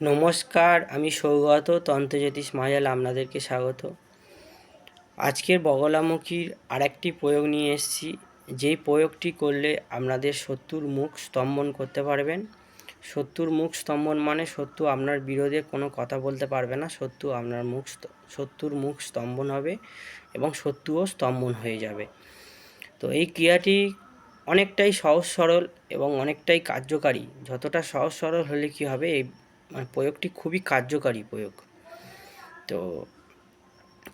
নমস্কার, আমি সৌগত, তন্ত্রজ্যোতিষ মায়াল আপনাদেরকে স্বাগত। আজকের বগলামুখীর আরেকটি প্রয়োগ নিয়ে এসেছি। যেই প্রয়োগটি করলে আপনাদের শত্রুর মুখ স্তম্ভন করতে পারবেন। শত্রুর মুখ স্তম্ভন মানে শত্রু আপনার বিরোধে কোনো কথা বলতে পারবে না। শত্রু আপনার মুখ শত্রুর মুখ স্তম্ভন হবে এবং শত্রুও স্তম্ভন হয়ে যাবে। তো এই ক্রিয়াটি অনেকটাই সহজ সরল এবং অনেকটাই কার্যকারী। যতটা সহজ সরল হলে কি হবে? এই মানে প্রয়োগটি খুবই কার্যকারী প্রয়োগ। তো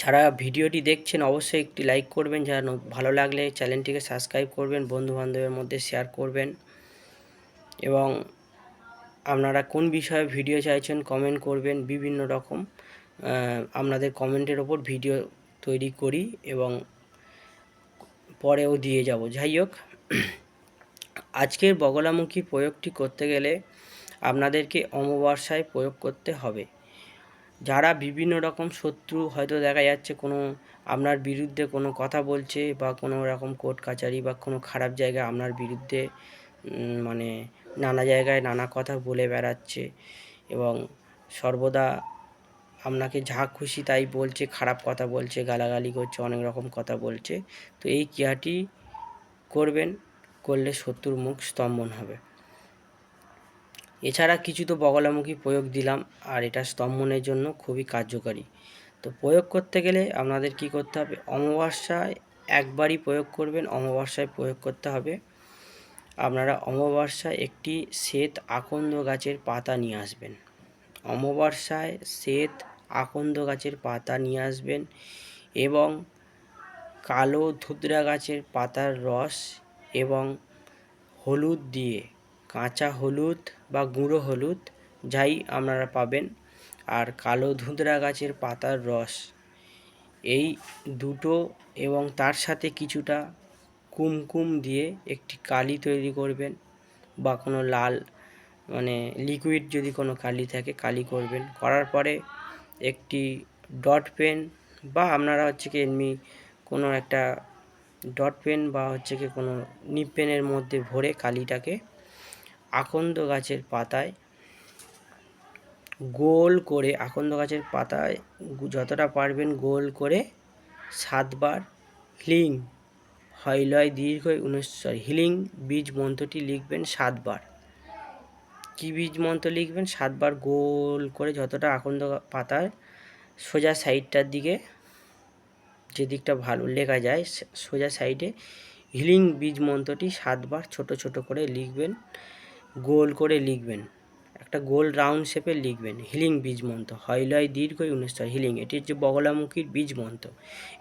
যারা ভিডিওটি দেখছেন অবশ্যই একটি লাইক করবেন, যারা ভালো লাগলে চ্যানেলটিকে সাবস্ক্রাইব করবেন বন্ধু বান্ধবের মধ্যে শেয়ার করবেন এবং আপনারা কোন বিষয়ে ভিডিও চাইছেন কমেন্ট করবেন, বিভিন্ন রকম আপনাদের কমেন্টের ওপর ভিডিও তৈরি করি এবং পরেও দিয়ে যাব। যাই হোক, আজকের বগলামুখী প্রয়োগটি করতে গেলে আপনাদেরকে অমাবস্যায় প্রয়োগ করতে হবে। যারা বিভিন্ন রকম শত্রু, হয়তো দেখা যাচ্ছে কোনো আপনার বিরুদ্ধে কোনো কথা বলছে বা কোনো রকম কোর্ট কাচারি বা কোনো খারাপ জায়গায় আপনার বিরুদ্ধে মানে নানা জায়গায় নানা কথা বলে বেড়াচ্ছে এবং সর্বদা আপনাকে যা খুশি তাই বলছে, খারাপ কথা বলছে, গালাগালি করছে, অনেক রকম কথা বলছে, তো এই ক্রিয়াটি করবেন, করলে শত্রুর মুখ স্তম্ভন হবে। এছাড়া কিছু তো বগলামুখী প্রয়োগ দিলাম, আর এটা স্তম্ভনের জন্য খুবই কার্যকারী। তো প্রয়োগ করতে গেলে আপনাদের কি করতে হবে? অমাবস্যায় একবারই প্রয়োগ করবেন, অমাবস্যায় প্রয়োগ করতে হবে। আপনারা অমাবস্যায় একটি শ্বেত আকন্দ গাছের পাতা নিয়ে আসবেন। অমাবস্যায় শ্বেত আকন্দ গাছের পাতা নিয়ে আসবেন এবং কালো ধুতরা গাছের পাতার রস এবং হলুদ দিয়ে কাঁচা হলুদ বা গুঁড়ো হলুদ যাই আপনারা পাবেন। আর কালো ধুতরা গাছের পাতার রস। এই দুটো এবং তার সাথে কিছুটা কুমকুম দিয়ে একটি কালি তৈরি করবেন বা কোনো লাল মানে লিকুইড যদি কোনো কালি থাকে কালি করবেন। করার পরে একটি ডট পেন বা আপনারা হচ্ছে কি এমনি কোনো একটা ডট পেন বা হচ্ছে কি কোনো নিপ পেনের মধ্যে ভরে কালিটাকে আকন্দ গাছের পাতায় গোল করে, আকন্দ গাছের পাতায় যতটা পারবেন গোল করে সাতবার হিলিং, হইলয় দীর্ঘ উনিশ সরি হিলিং বীজ মন্ত্রটি লিখবেন সাতবার। কি বীজ মন্ত্র লিখবেন? সাতবার গোল করে যতটা আকন্দ পাতার সোজা সাইডটার দিকে যে দিকটা ভালো লেখা যায় সোজা সাইডে হিলিং বীজ মন্ত্রটি সাতবার ছোট ছোট করে লিখবেন। গোল করে লিখবেন। একটা গোল রাউন্ড শেপে লিখবেন। হিলিং বীজ মন্ত্র। হইলয় দীর্ঘ উনিশটা হিলিং। এটি হচ্ছে বগলামুখীর বীজ মন্ত্র।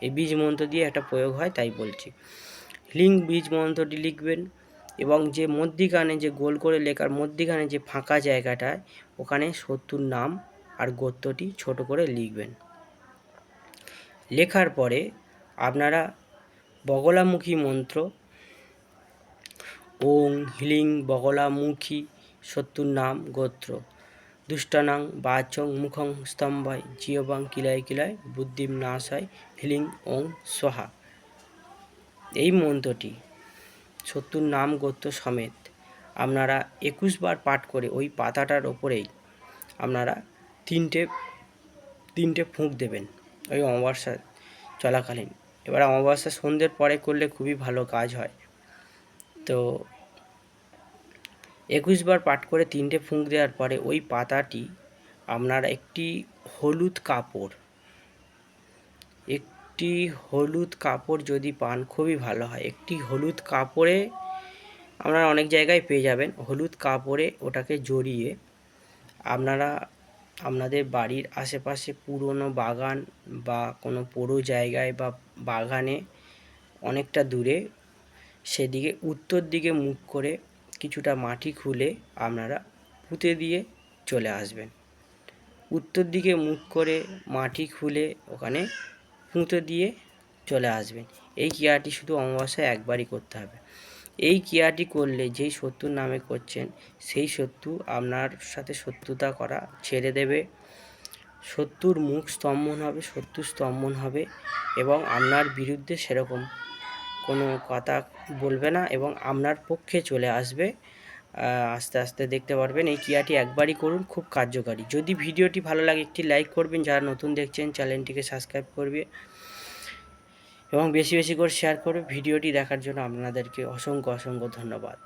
এই বীজ মন্ত্র দিয়ে একটা প্রয়োগ হয়, তাই বলছি। হিলিং বীজ মন্ত্রটি লিখবেন এবং যে মধ্যিখানে যে গোল করে লেখার মধ্যিখানে যে ফাঁকা জায়গাটায় ওখানে শত্রুর নাম আর গোত্রটি ছোট করে লিখবেন। লেখার পরে আপনারা বগলামুখী মন্ত্র ওং হিলিং বগলামুখী শত্রুর নাম গোত্র। দুষ্টানাং বাচং মুখং স্তম্ভায় জিয়বাং কিলায় কিলায় বুদ্ধিম নাশায় হিলিং ওং সোহা। এই মন্ত্রটি শত্রুর নাম গোত্র সমেত আপনারা একুশ বার পাঠ করে ওই পাতাটার ওপরেই আপনারা তিনটে তিনটে ফুঁক দেবেন ওই অমাবস্যা চলাকালীন। এবার অমাবস্যা সন্ধ্যের পরে করলে খুবই ভালো কাজ হয়। তো একুশ বার পাঠ করে তিনটে ফুঁক দেওয়ার পরে ওই পাতাটি আপনারা একটি হলুদ কাপড়। একটি হলুদ কাপড় যদি পান, খুবই ভালো হয়। একটি হলুদ কাপড়ে আপনারা অনেক জায়গায় পেয়ে যাবেন। হলুদ কাপড়ে ওটাকে জড়িয়ে আপনারা আপনাদের বাড়ির আশেপাশে পুরনো বাগান বা কোনো পুরো জায়গায় বা বাগানে অনেকটা দূরে সেদিকে উত্তর দিকে মুখ করে কিছুটা মাটি খুলে আপনারা পুঁতে দিয়ে চলে আসবেন। উত্তর দিকে মুখ করে মাটি খুলে ওখানে পুঁতে দিয়ে চলে আসবেন। এই ক্রিয়াটি শুধু অমাবস্যায় একবারই করতে হবে। এই ক্রিয়াটি করলে যেই শত্রুর নামে করছেন, সেই শত্রু আপনার সাথে শত্রুতা করা ছেড়ে দেবে। শত্রুর মুখ স্তম্ভন হবে শত্রু স্তম্ভন হবে এবং আপনার বিরুদ্ধে সেরকম কোনো কথা বলবে না এবং আপনার পক্ষে চলে আসবে। আস্তে আস্তে দেখতে পারবেন এই ক্রিয়াটি একবারই করুন, খুব কার্যকারী। যদি ভিডিওটি ভালো লাগে, একটি লাইক করবেন, যারা নতুন দেখছেন চ্যানেলটিকে সাবস্ক্রাইব করবে এবং বেশি বেশি করে শেয়ার করবে। ভিডিওটি দেখার জন্য আপনাদেরকে অসংখ্য অসংখ্য ধন্যবাদ।